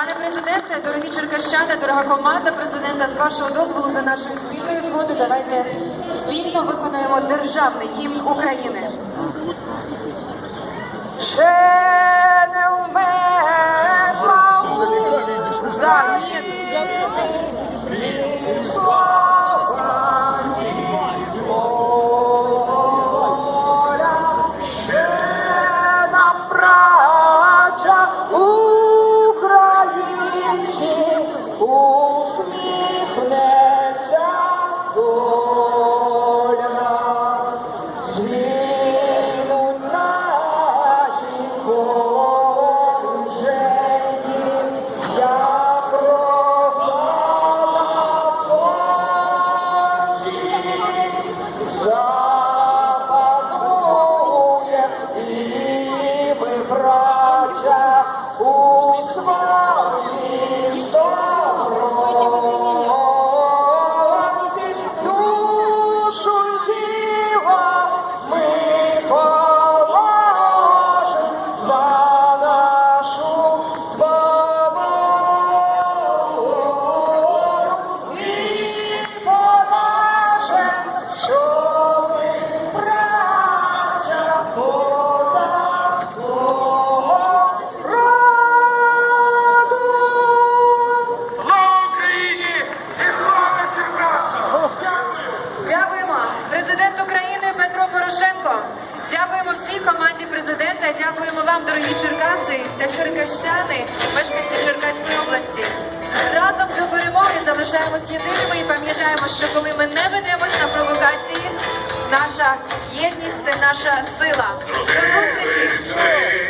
Пане президенте, дорогі черкащани, дорога команда президента, з вашого дозволу за нашою спільною згодою, давайте спільно виконуємо державний гімн України. Дякуємо вам, дорогі черкаси та черкащани, мешканці Черкаської області. Разом до перемоги залишаємось єдиними і пам'ятаємо, що коли ми не ведемось на провокації, наша єдність це наша сила. До зустрічі!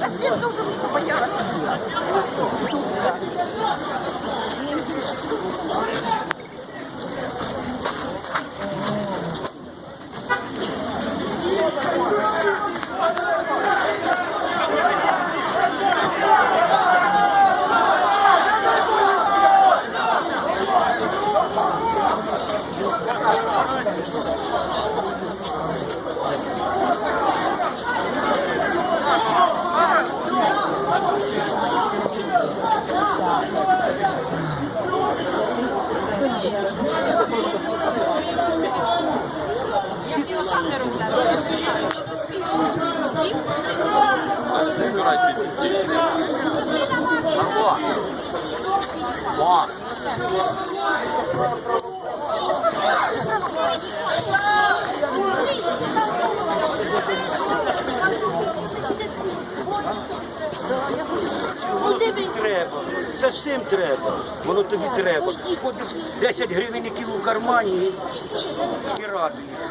Так я дуже боялася. Марго. О. Треба. Це всім треба. Воно тобі треба. Ходиш 10 гривенників у кармані і радуєшся.